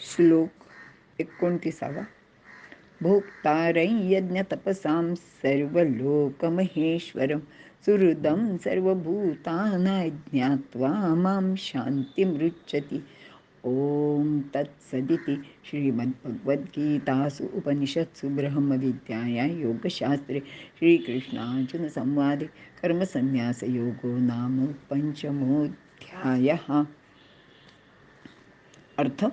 श्लोक एकोणतीसावा. भोक्तारै यज्ञतपसां सर्वलोकमहेश्वरं सुहृदं सर्वभूतानां ज्ञात्वा मां शान्तिमृच्छति ॐ तत्सदिति श्रीमद्भगवद्गीतासु उपनिषत्सु ब्रह्मविद्याया योगशास्त्रे श्रीकृष्णार्जुनसंवादे कर्मसन्न्यासयोगो नाम पञ्चमोऽध्यायः। अर्थ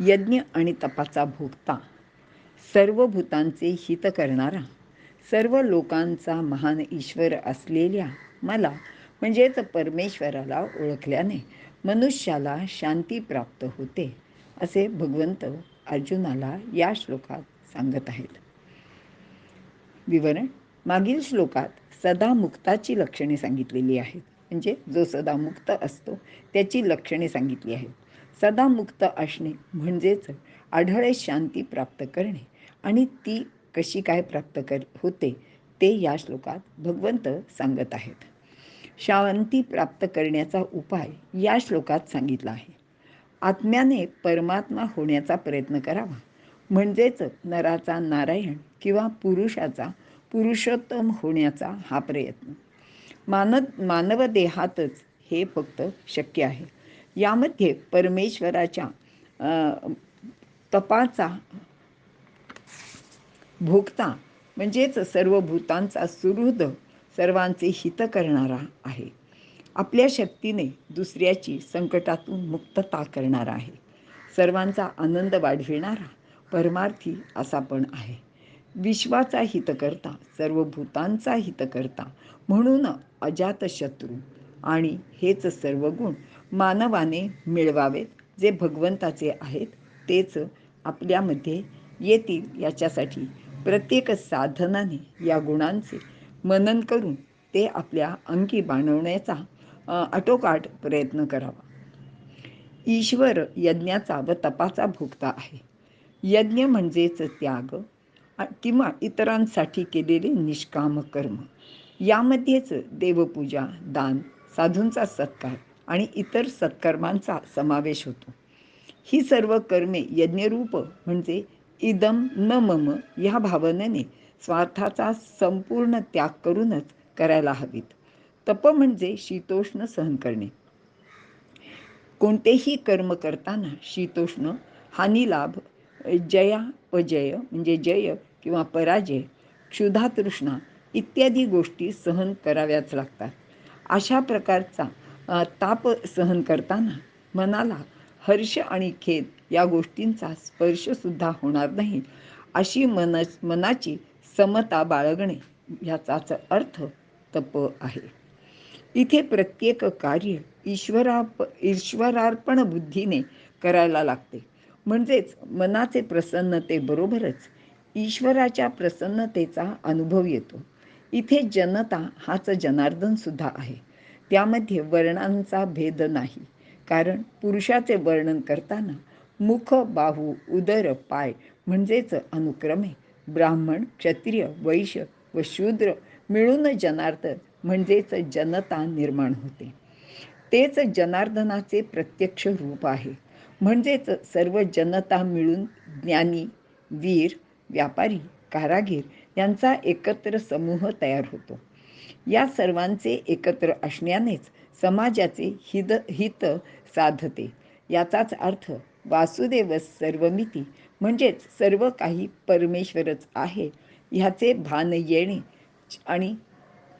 यज्ञ आणि तपाचा भोगता सर्व भूतांचे हित करणारा सर्व लोकांचा महान ईश्वर असलेल्या मला म्हणजेच परमेश्वराला ओळखल्याने मनुष्याला शांती प्राप्त होते असे भगवंत अर्जुनाला या श्लोकात सांगत आहेत. विवरण मागील श्लोकात सदा मुक्ताची लक्षणे सांगितलेली आहेत. म्हणजे जो सदा मुक्त असतो त्याची लक्षणे सांगितली आहेत. सदा मुक्त असणे म्हणजेच आढळे शांती प्राप्त करणे. आणि ती कशी काय प्राप्त कर होते ते या श्लोकात भगवंत सांगत आहेत. शांती प्राप्त करण्याचा उपाय या श्लोकात सांगितला आहे. आत्म्याने परमात्मा होण्याचा प्रयत्न करावा. म्हणजेच नराचा नारायण किंवा पुरुषाचा पुरुषोत्तम होण्याचा हा प्रयत्न. मानव मानव देहातच हे फक्त शक्य आहे. यामध्ये परमेश्वराच्या तपाचा भोगता म्हणजेच सर्व भूतांचा सुहृद सर्वांचे हित करणारा आहे. आपल्या शक्तीने दुसऱ्याची संकटातून मुक्तता करणारा आहे. सर्वांचा आनंद वाढविणारा परमार्थी असा पण आहे. विश्वाचा हितकर्ता सर्व भूतांचा हितकर्ता म्हणून अजातशत्रू आणि हेच सर्व गुण मानवाने मिळवावेत जे भगवंताचे आहेत तेच आपल्यामध्ये येतील याच्यासाठी प्रत्येक साधनाने या गुणांचे मनन करून ते आपल्या अंकी बाणवण्याचा आटोकाट प्रयत्न करावा. ईश्वर यज्ञाचा व तपाचा भोगता आहे. यज्ञ म्हणजेच त्याग किंवा इतरांसाठी केलेले निष्काम कर्म. यामध्येच देवपूजा दान साधूंचा सत्कार आणि इतर सत्कर्मांचा समावेश होतो. ही सर्व कर्मे यज्ञरूप म्हणजे इदम न मम या भावनेने स्वार्थाचा संपूर्ण त्याग करूनच करायला हवीत. तप म्हणजे शीतोष्ण सहन करणे. कोणतेही कर्म करताना शीतोष्ण हानिलाभ जया अजय म्हणजे जय किंवा पराजय क्षुधातृष्णा इत्यादी गोष्टी सहन कराव्याच लागतात. अशा प्रकारचा ताप सहन करताना मनाला हर्ष आणि खेद या गोष्टींचा स्पर्शसुद्धा होणार नाही. अशी मन मनाची समता बाळगणे ह्याचाच अर्थ तप आहे. इथे प्रत्येक कार्य ईश्वराप ईश्वरार्पण बुद्धीने करायला लागते. म्हणजेच मनाचे प्रसन्नतेबरोबरच ईश्वराच्या प्रसन्नतेचा अनुभव येतो. इथे जनता हाच जनार्दन सुद्धा आहे. त्यामध्ये वर्णांचा भेद नाही. कारण पुरुषाचे वर्णन करताना मुख बाहू उदर पाय म्हणजेच अनुक्रमे ब्राह्मण क्षत्रिय वैश्य व शूद्र मिळून जनार्दन म्हणजेच जनता निर्माण होते. तेच जनार्दनाचे प्रत्यक्ष रूप आहे. म्हणजेच सर्व जनता मिळून ज्ञानी वीर व्यापारी कारागीर यांचा एकत्र समूह तयार होतो. या सर्वांचे एकत्र असण्यानेच समाजाचे हिद हित साधते. याचाच अर्थ वासुदेव सर्वमिती म्हणजेच सर्व काही परमेश्वरच आहे. ह्याचे भान येणे आणि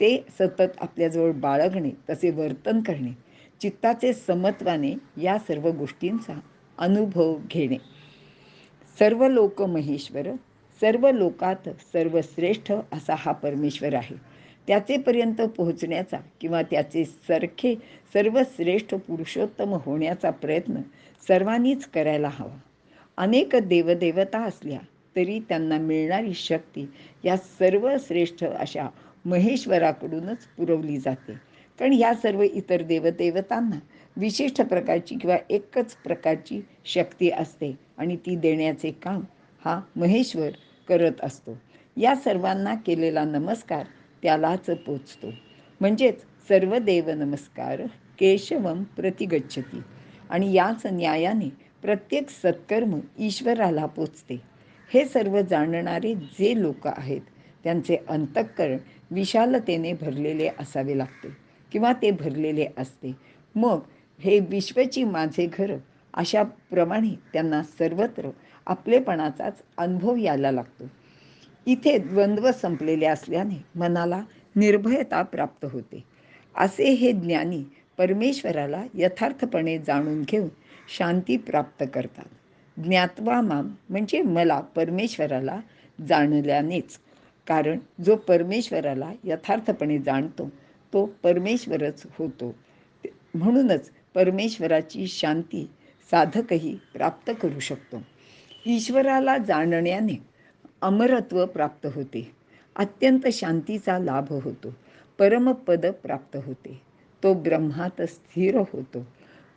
ते सतत आपल्याजवळ बाळगणे तसे वर्तन करणे चित्ताचे समत्वाने या सर्व गोष्टींचा अनुभव घेणे. सर्व लोक महेश्वर सर्व लोकात सर्वश्रेष्ठ असा हा परमेश्वर आहे. त्याचेपर्यंत पोहोचण्याचा किंवा त्याचे सरखे सर्वश्रेष्ठ पुरुषोत्तम होण्याचा प्रयत्न सर्वांनीच करायला हवा. अनेक देवदेवता असल्या तरी त्यांना मिळणारी शक्ती या सर्वश्रेष्ठ अशा महेश्वराकडूनच पुरवली जाते. कारण या सर्व इतर देवदेवतांना विशिष्ट प्रकारची किंवा एकच प्रकारची शक्ती असते आणि ती देण्याचे काम हा महेश्वर करत असतो. या सर्वांना केलेला नमस्कार त्यालाच पोचतो. म्हणजेच सर्व देव नमस्कार केशवम प्रतिगच्छती. आणि याच न्यायाने प्रत्येक सत्कर्म ईश्वराला पोचते. हे सर्व जाणणारे जे लोक आहेत त्यांचे अंतःकरण विशालतेने भरलेले असावे लागते किंवा ते भरलेले असते. मग हे विश्वची माझे घर अशाप्रमाणे त्यांना सर्वत्र आपलेपणाचाच अनुभव यायला लागतो. इथे द्वंद्व संपलेले असल्याने मनाला निर्भयता प्राप्त होते. असे हे ज्ञानी परमेश्वराला यथार्थपणे जाणून घेऊन शांती प्राप्त करतात. ज्ञात्वा माम म्हणजे मला परमेश्वराला जाणल्यानेच. कारण जो परमेश्वराला यथार्थपणे जाणतो तो परमेश्वरच होतो. म्हणूनच परमेश्वराची शांती साधकही प्राप्त करू शकतो. ईश्वराला जाणण्याने अमरत्व प्राप्त होते. अत्यंत शांतीचा लाभ होतो. परमपद प्राप्त होते. तो ब्रह्मात स्थिर होतो.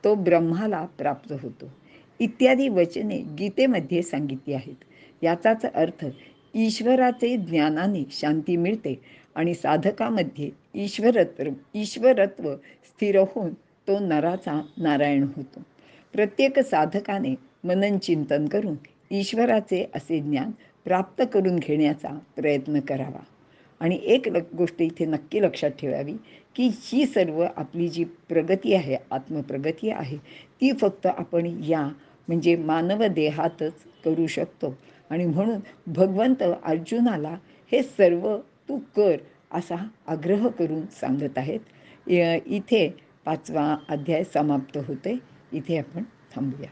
तो ब्रह्माला प्राप्त होतो. इत्यादी वचने गीतेमध्ये सांगितली आहेत. याचाच अर्थ ईश्वराचे ज्ञानाने शांती मिळते आणि साधकामध्ये ईश्वरत्व ईश्वरत्व स्थिर होऊन तो नराचा नारायण होतो. प्रत्येक साधकाने मनन चिंतन करून ईश्वराचे असे ज्ञान प्राप्त करून घेण्याचा प्रयत्न करावा. आणि एक ल गोष्ट इथे नक्की लक्षात ठेवावी की ही सर्व आपली जी प्रगती आहे आत्मप्रगती आहे ती फक्त आपण या म्हणजे मानव देहातच करू शकतो. आणि म्हणून भगवंत अर्जुनाला हे सर्व तू कर असा आग्रह करून सांगत आहेत. इथे पाचवा अध्याय समाप्त होते इथे आपण थांबूया.